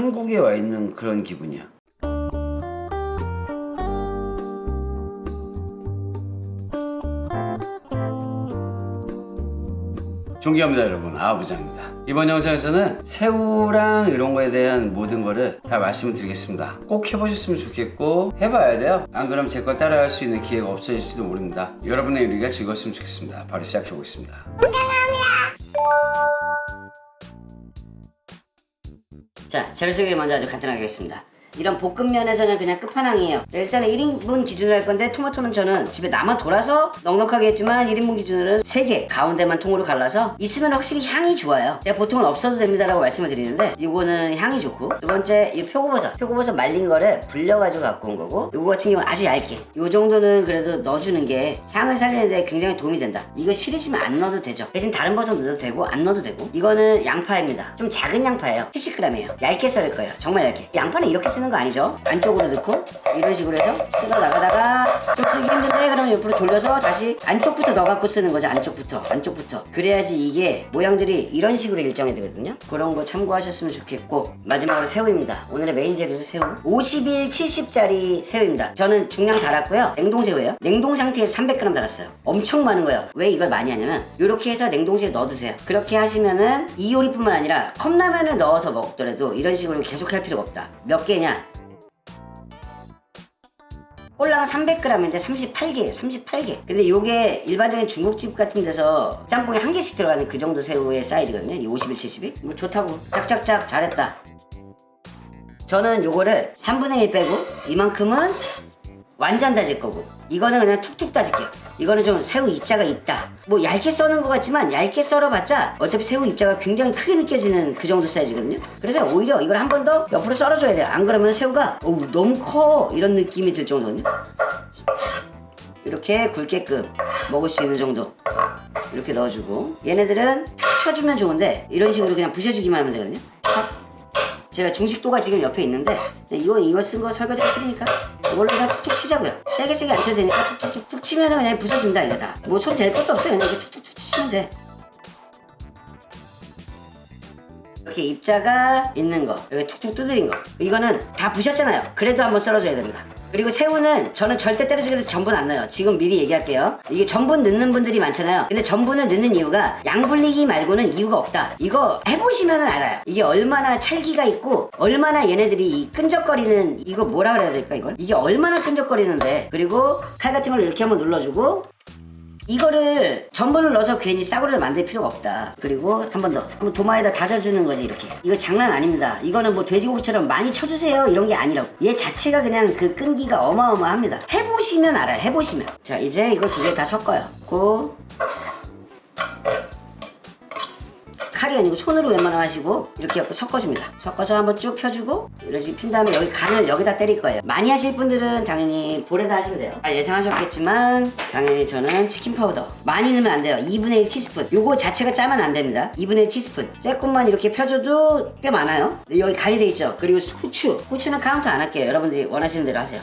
천국에 와 있는 그런 기분이야. 존경합니다 여러분. 아부장입니다. 이번 영상에서는 새우랑 이런 거에 대한 모든 거를 다 말씀을 드리겠습니다. 꼭 해보셨으면 좋겠고 해봐야 돼요. 안 그럼 제 거 따라할 수 있는 기회가 없어질지도 모릅니다. 여러분의 요리가 즐거웠으면 좋겠습니다. 바로 시작해 보겠습니다 자, 재료 소개를 먼저 아주 간단하게 하겠습니다. 이런 볶음면에서는 그냥 끝판왕이에요. 자, 일단은 1인분 기준으로 할 건데 토마토는 저는 집에 남아 돌아서 넉넉하게 했지만 1인분 기준으로는 3개 가운데만 통으로 갈라서 있으면 확실히 향이 좋아요. 제가 보통은 없어도 됩니다라고 말씀을 드리는데 이거는 향이 좋고 두 번째 이 표고버섯 표고버섯 말린 거를 불려가지고 갖고 온 거고 이거 같은 경우는 아주 얇게 이 정도는 그래도 넣어주는 게 향을 살리는데 굉장히 도움이 된다. 이거 싫으시면 안 넣어도 되죠. 대신 다른 버섯 넣어도 되고 안 넣어도 되고 이거는 양파입니다. 좀 작은 양파예요. 70g이에요. 얇게 썰을 거예요. 정말 얇게. 양파는 이렇게 쓰는 거 아니죠? 안쪽으로 넣고 이런 식으로 해서 쓸어 나가다가 좀 쓰기 힘든데 그럼 옆으로 돌려서 다시 안쪽부터 넣어갖고 쓰는 거죠. 안쪽부터 안쪽부터. 그래야지 이게 모양들이 이런 식으로 일정이 되거든요. 그런 거 참고하셨으면 좋겠고 마지막으로 새우입니다. 오늘의 메인 재료는 새우. 50일 70짜리 새우입니다. 저는 중량 달았고요. 냉동 새우예요. 냉동 상태에서 300g 달았어요. 엄청 많은 거예요. 왜 이걸 많이 하냐면 이렇게 해서 냉동실에 넣어두세요. 그렇게 하시면은 이 요리뿐만 아니라 컵라면을 넣어서 먹더라도 이런 식으로 계속 할 필요가 없다. 몇 개냐? 꼴라가 300g인데 38개, 38개. 근데 요게 일반적인 중국집 같은 데서 짬뽕에 한 개씩 들어가는 그 정도 새우의 사이즈거든요. 이 51, 70이. 뭐 좋다고. 짝짝짝 잘했다. 저는 요거를 3분의 1 빼고 이만큼은 완전 다질 거고. 이거는 그냥 툭툭 다질게요 이거는 좀 새우 입자가 있다. 뭐 얇게 써는 것 같지만 얇게 썰어봤자 어차피 새우 입자가 굉장히 크게 느껴지는 그 정도 사이즈거든요. 그래서 오히려 이걸 한 번 더 옆으로 썰어줘야 돼요. 안 그러면 새우가 어우 너무 커! 이런 느낌이 들 정도거든요. 이렇게 굵게끔 먹을 수 있는 정도 이렇게 넣어주고. 얘네들은 쳐주면 좋은데 이런 식으로 그냥 부셔주기만 하면 되거든요. 탁. 제가 중식도가 지금 옆에 있는데 이거 이거 쓴 거 설거지가 싫으니까 이걸로 그냥 툭툭 치자고요. 세게 세게 안 쳐도 되니까 툭툭툭툭 치면 은 그냥 부서진다 이거 다 뭐 손 댈 것도 없어요. 그냥 이렇게 툭툭툭 치면 돼. 이렇게 입자가 있는 거 이렇게 툭툭 두드린 거 이거는 다 부셨잖아요. 그래도 한번 썰어줘야 됩니다 그리고 새우는 저는 절대 때려주기도 전분 안 넣어요. 지금 미리 얘기할게요. 이게 전분 넣는 분들이 많잖아요. 근데 전분을 넣는 이유가 양 불리기 말고는 이유가 없다. 이거 해보시면 알아요. 이게 얼마나 찰기가 있고 얼마나 얘네들이 이 끈적거리는 이거 뭐라 그래야 될까 이걸? 이게 얼마나 끈적거리는데. 그리고 칼 같은 걸 이렇게 한번 눌러주고 이거를 전분을 넣어서 괜히 싸구려를 만들 필요가 없다. 그리고 한 번 더. 한번 도마에다 다져주는 거지, 이렇게. 이거 장난 아닙니다. 이거는 뭐 돼지고기처럼 많이 쳐주세요. 이런 게 아니라고. 얘 자체가 그냥 그 끈기가 어마어마합니다. 해보시면 알아요, 해보시면. 자, 이제 이거 두개 다 섞어요. 고. 칼이 아니고 손으로 웬만하면 하시고 이렇게 해서 섞어줍니다. 섞어서 한번 쭉 펴주고 이런 식으로 핀 다음에 여기 간을 여기다 때릴 거예요. 많이 하실 분들은 당연히 볼에다 하시면 돼요. 아, 예상하셨겠지만 당연히 저는 치킨 파우더 많이 넣으면 안 돼요. 2분의 1 티스푼. 요거 자체가 짜면 안 됩니다. 2분의 1 티스푼. 조금만 이렇게 펴줘도 꽤 많아요. 여기 간이 돼 있죠. 그리고 후추. 후추는 카운트 안 할게요. 여러분들이 원하시는 대로 하세요.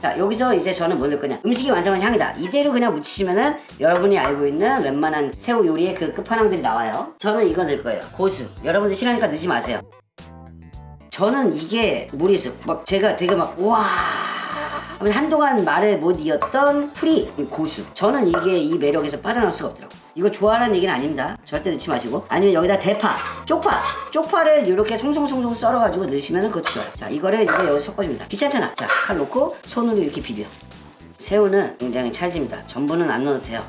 자 여기서 이제 저는 뭐 넣을 거냐? 음식이 완성한 향이다. 이대로 그냥 묻히시면은 여러분이 알고 있는 웬만한 새우 요리의 그 끝판왕들이 나와요. 저는 이거 넣을 거예요. 고수. 여러분들 싫어하니까 넣지 마세요. 저는 이게 모르겠어요. 막 제가 되게 막와! 하면 한동안 말을 못 이었던 풀이 고수. 저는 이게 이 매력에서 빠져나올 수가 없더라고. 이거 좋아하는 얘기는 아닙니다. 절대 넣지 마시고. 아니면 여기다 대파 쪽파 쪽파를 이렇게 송송송송 썰어가지고 넣으시면 그것도 좋아요. 자 이거를 이제 여기 섞어줍니다. 귀찮잖아. 자 칼 놓고 손으로 이렇게 비벼. 새우는 굉장히 찰집니다. 전분은 안 넣어도 돼요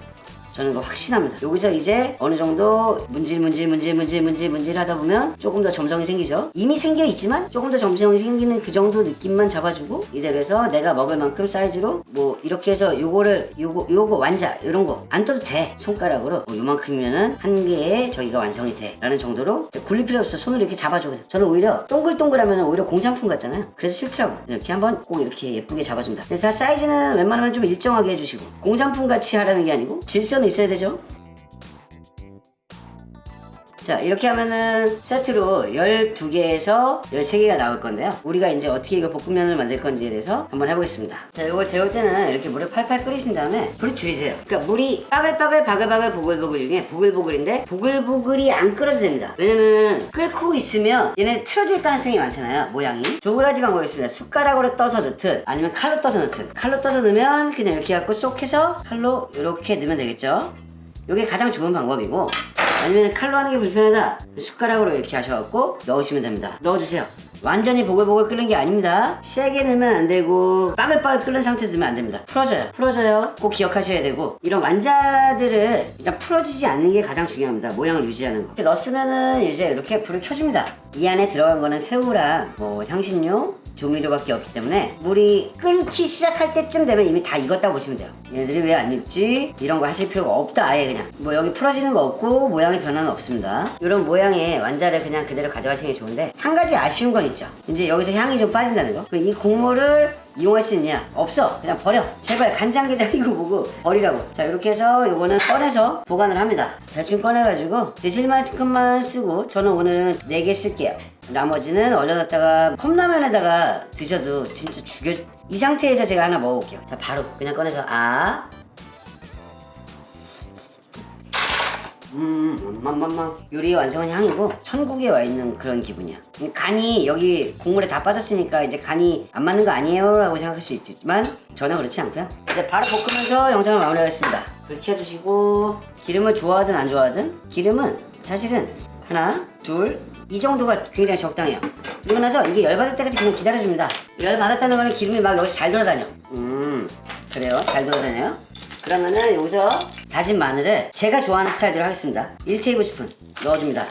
저는 이거 확신합니다. 여기서 이제 어느 정도 문질 문질 문질 문질 문질 문질 하다 보면 조금 더 점성이 생기죠. 이미 생겨 있지만 조금 더 점성이 생기는 그 정도 느낌만 잡아주고 이대로 해서 내가 먹을 만큼 사이즈로 뭐 이렇게 해서 요거를 요거 요거 완자 이런 거 안 떠도 돼. 손가락으로 뭐 요만큼이면은 한 개의 저기가 완성이 돼라는 정도로 굴릴 필요 없어. 손으로 이렇게 잡아줘. 그냥. 저는 오히려 동글동글하면 오히려 공산품 같잖아요. 그래서 싫더라고. 이렇게 한번 꼭 이렇게 예쁘게 잡아줍니다. 근데 다 사이즈는 웬만하면 좀 일정하게 해주시고 공산품 같이 하라는 게 아니고 질서는 있어야 되죠. 자 이렇게 하면은 세트로 12개에서 13개가 나올 건데요. 우리가 이제 어떻게 이거 볶음면을 만들 건지에 대해서 한번 해보겠습니다. 자 이걸 데울 때는 이렇게 물을 팔팔 끓이신 다음에 불을 줄이세요. 그러니까 물이 빠글빠글 바글바글 보글보글 중에 보글보글인데 보글보글이 안 끓어도 됩니다. 왜냐면 끓고 있으면 얘네 틀어질 가능성이 많잖아요 모양이. 두 가지 방법이 있습니다. 숟가락으로 떠서 넣든 아니면 칼로 떠서 넣든 칼로 떠서 넣으면 그냥 이렇게 갖고 쏙 해서 칼로 이렇게 넣으면 되겠죠? 이게 가장 좋은 방법이고 아니면 칼로 하는 게 불편하다. 숟가락으로 이렇게 하셔갖고 넣으시면 됩니다. 넣어주세요 완전히 보글보글 끓는 게 아닙니다. 세게 넣으면 안 되고 빠글빠글 끓는 상태에서 넣으면 안 됩니다. 풀어져요. 풀어져요. 꼭 기억하셔야 되고 이런 완자들을 일단 풀어지지 않는 게 가장 중요합니다. 모양을 유지하는 거. 이렇게 넣었으면은 이제 이렇게 불을 켜줍니다. 이 안에 들어간 거는 새우랑 뭐 향신료 조미료밖에 없기 때문에 물이 끓기 시작할 때쯤 되면 이미 다 익었다고 보시면 돼요. 얘네들이 왜 안 익지? 이런 거 하실 필요가 없다 아예 그냥. 뭐 여기 풀어지는 거 없고 모양의 변화는 없습니다. 이런 모양의 완자를 그냥 그대로 가져가시는 게 좋은데 한 가지 아쉬운 건 있죠. 이제 여기서 향이 좀 빠진다는 거. 이 국물을 이용할 수 있냐? 없어. 그냥 버려. 제발 간장게장이고 뭐고 버리라고. 자 이렇게 해서 요거는 꺼내서 보관을 합니다. 대충 꺼내가지고 드실 만큼만 쓰고 저는 오늘은 4개 쓸게요. 나머지는 얼려놨다가 컵라면에다가 드셔도 진짜 죽여 이 상태에서 제가 하나 먹어볼게요. 자 바로 그냥 꺼내서 아 음, 맘맘맘 요리의 완성은 향이고 천국에 와 있는 그런 기분이야. 음, 간이 여기 국물에 다 빠졌으니까 이제 간이 안 맞는 거 아니에요라고 생각할 수 있지만 전혀 그렇지 않고요. 이제 바로 볶으면서 영상을 마무리하겠습니다. 불 켜주시고 기름을 좋아하든 안 좋아하든 기름은 사실은 하나, 둘, 이 정도가 굉장히 적당해요. 그리고 나서 이게 열받을 때까지 그냥 기다려줍니다. 열받았다는 거는 기름이 막 여기서 잘 돌아다녀. 음, 그래요. 잘 돌아다녀요. 그러면은 여기서 다진 마늘을 제가 좋아하는 스타일대로 하겠습니다. 1테이블스푼 넣어줍니다.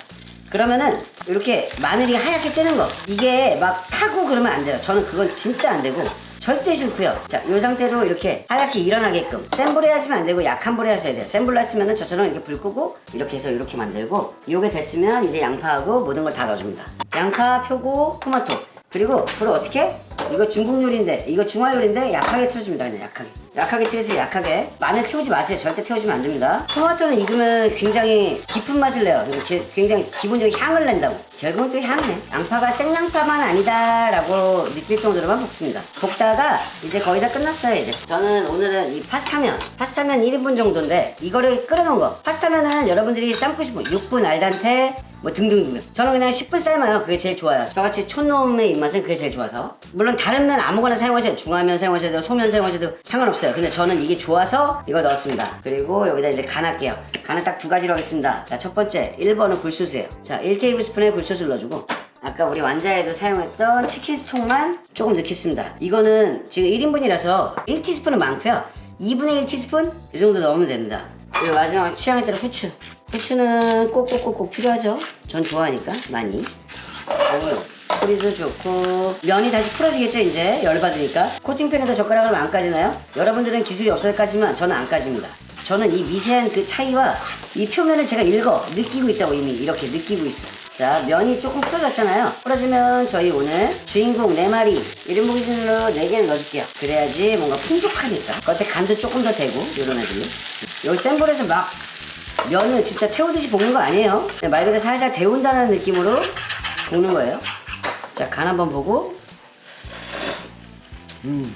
그러면은 이렇게 마늘이 하얗게 뜨는 거 이게 막 타고 그러면 안 돼요. 저는 그건 진짜 안 되고 절대 싫고요. 자, 이 상태로 이렇게 하얗게 일어나게끔 센 불에 하시면 안 되고 약한 불에 하셔야 돼요. 센 불로 하시면은 저처럼 이렇게 불 끄고 이렇게 해서 이렇게 만들고 이게 됐으면 이제 양파하고 모든 걸 다 넣어줍니다. 양파, 표고, 토마토 그리고 불을 어떻게? 이거 중국 요리인데 이거 중화 요리인데 약하게 틀어줍니다 그냥 약하게. 약하게 틀으세요 약하게. 마늘 태우지 마세요. 절대 태우시면 안 됩니다. 토마토는 익으면 굉장히 깊은 맛을 내요. 게- 굉장히 기본적인 향을 낸다고. 결국은 또 향이네. 양파가 생양파만 아니다 라고 느낄 정도로만 볶습니다. 볶다가 이제 거의 다 끝났어요 이제. 저는 오늘은 이 파스타면 파스타면 1인분 정도인데 이거를 끓여놓은 거. 파스타면은 여러분들이 삶고 싶은 6분 알단테 뭐 등등등. 저는 그냥 10분 삶아요. 그게 제일 좋아요. 저같이 촌놈의 입맛은 그게 제일 좋아서. 물론 다른 면 아무거나 사용하셔도 중화면 사용하셔도 소면 사용하셔도 상관없어요. 근데 저는 이게 좋아서 이거 넣었습니다. 그리고 여기다 이제 간 할게요. 간은 딱 두 가지로 하겠습니다. 자 첫 번째 1번은 굴소스예요. 자 1테이블스푼의 굴소스를 넣어주고. 아까 우리 완자에도 사용했던 치킨 스톡만 조금 넣겠습니다. 이거는 지금 1인분이라서 1티스푼은 많고요. 2분의 1 티스푼 이 정도 넣으면 됩니다. 그리고 마지막 취향에 따라 후추. 후추는 꼭꼭꼭꼭 필요하죠? 전 좋아하니까 많이. 어우, 소리도 좋고 면이 다시 풀어지겠죠 이제? 열받으니까. 코팅팬에다 젓가락을 안 까지나요? 여러분들은 기술이 없어서 까지만 저는 안 까집니다. 저는 이 미세한 그 차이와 이 표면을 제가 읽어 느끼고 있다고 이미 이렇게 느끼고 있어 자 면이 조금 풀어졌잖아요. 풀어지면 저희 오늘 주인공 4마리 1인분 기준으로 4개는 넣어줄게요. 그래야지 뭔가 풍족하니까. 겉에 간도 조금 더 되고 요런 애들이. 여기 센 불에서 막 면을 진짜 태우듯이 볶는 거 아니에요? 말 그대로 살살 데운다는 느낌으로 볶는 거예요 자 간 한번 보고. 음.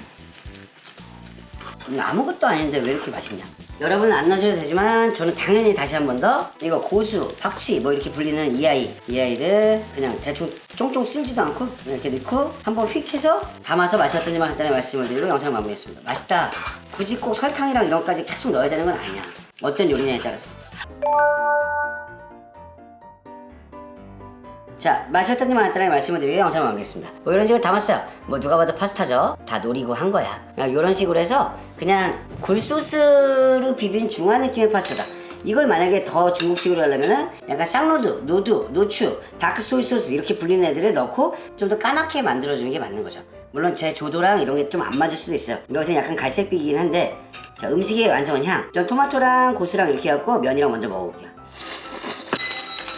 음, 아무것도 아닌데 왜 이렇게 맛있냐? 여러분은 안 넣어줘도 되지만 저는 당연히 다시 한 번 더 이거 고수, 박치 뭐 이렇게 불리는 이 아이 이 아이를 그냥 대충 쫑쫑 쓸지도 않고 이렇게 넣고 한번 휙 해서 담아서 마셨더니만 간단히 말씀을 드리고 영상 마무리했습니다. 맛있다. 굳이 꼭 설탕이랑 이런 것까지 계속 넣어야 되는 건 아니야 어떤 요리냐에 따라서 자 마셨더니만 간단하게 말씀을 드리고 영상 마무리했습니다. 뭐 이런 식으로 담았어요. 뭐 누가 봐도 파스타죠. 다 노리고 한 거야. 이런 식으로 해서 그냥 굴소스로 비빈 중화 느낌의 파스타다. 이걸 만약에 더 중국식으로 하려면은 약간 쌍로드, 노두, 노추, 다크 소이 소스 이렇게 불리는 애들을 넣고 좀 더 까맣게 만들어주는 게 맞는 거죠. 물론 제 조도랑 이런 게 좀 안 맞을 수도 있어요. 이것은 약간 갈색빛이긴 한데 자 음식의 완성은 향. 전 토마토랑 고수랑 이렇게 해갖고 면이랑 먼저 먹어볼게요.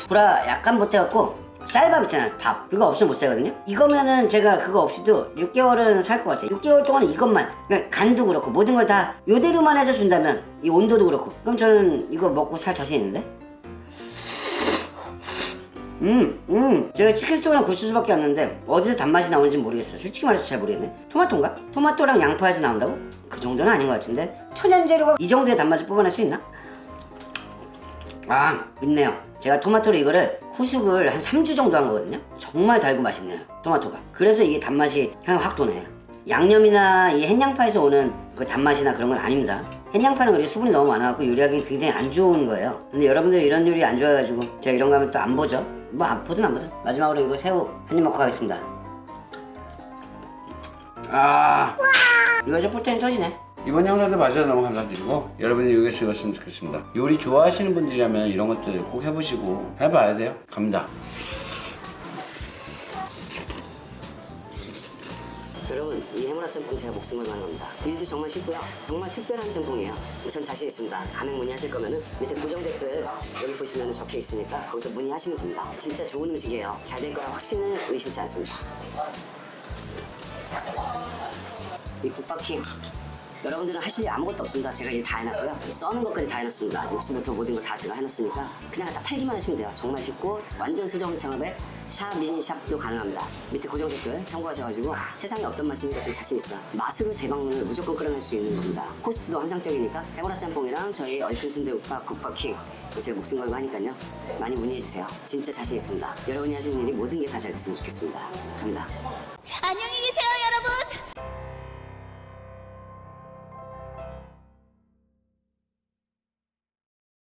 불아 약간 못해갖고 쌀밥 있잖아요 밥 그거 없으면 못 살거든요 이거면은 제가 그거 없이도 6개월은 살 것 같아요 6개월 동안은 이것만 그러니까 간도 그렇고 모든 걸 다 요대로만 해서 준다면 이 온도도 그렇고 그럼 저는 이거 먹고 살 자신 있는데 음, 음. 제가 치킨 스톡이랑 굴소스밖에 안 넣는데 어디서 단맛이 나오는지 모르겠어요. 솔직히 말해서 잘 모르겠네. 토마토인가? 토마토랑 양파에서 나온다고? 그 정도는 아닌 것 같은데 천연 재료가 이 정도의 단맛을 뽑아낼 수 있나? 아, 맵네요. 제가 토마토를 이거를 후숙을 한 3주 정도 한 거거든요. 정말 달고 맛있네요. 토마토가. 그래서 이게 단맛이 향이 확 도네. 양념이나 이 햇양파에서 오는 그 단맛이나 그런 건 아닙니다. 햇양파는 그리고 수분이 너무 많아갖고 요리하기 굉장히 안 좋은 거예요. 근데 여러분들 이런 요리 안 좋아해가지고 제가 이런 거 하면 또 안 보죠. 뭐 안 보든 안 보든. 마지막으로 이거 새우 한 입 먹고 가겠습니다. 아, 이거 이제 포텐이 터지네. 이번 영상도 봐주셔서 너무 감사드리고 여러분이 요리가 즐거웠으면 좋겠습니다. 요리 좋아하시는 분들이라면 이런 것들 꼭 해보시고 해봐야 돼요. 갑니다. 여러분 이 해물아 짬뽕 제가 목숨 걸고 하는 겁니다. 일도 정말 쉽고요. 정말 특별한 짬뽕이에요. 전 자신 있습니다. 가맹 문의하실 거면은 밑에 고정 댓글 여기 보시면 적혀 있으니까 거기서 문의하시면 됩니다. 진짜 좋은 음식이에요. 잘 될 거라 확신을 의심치 않습니다. 이 국밥킹 여러분들은 하실 일 아무것도 없습니다. 제가 일 다 해놨고요. 써는 것까지 다 해놨습니다. 육수부터 모든 걸 다 제가 해놨으니까 그냥 갖다 팔기만 하시면 돼요. 정말 쉽고 완전 수정 창업에 샵 미진샵도 가능합니다. 밑에 고정 댓글 참고하셔가지고 세상에 어떤 맛인지 좀 자신 있어. 맛으로 제 방문을 무조건 끌어낼 수 있는 겁니다. 코스트도 환상적이니까 해보라 짬뽕이랑 저희 얼큰 순대국밥 국밥킹 제가 목숨 걸고 하니까요. 많이 문의해주세요. 진짜 자신 있습니다. 여러분이 하시는 일이 모든 게 다 잘 됐으면 좋겠습니다. 갑니다. 안녕히 계세요,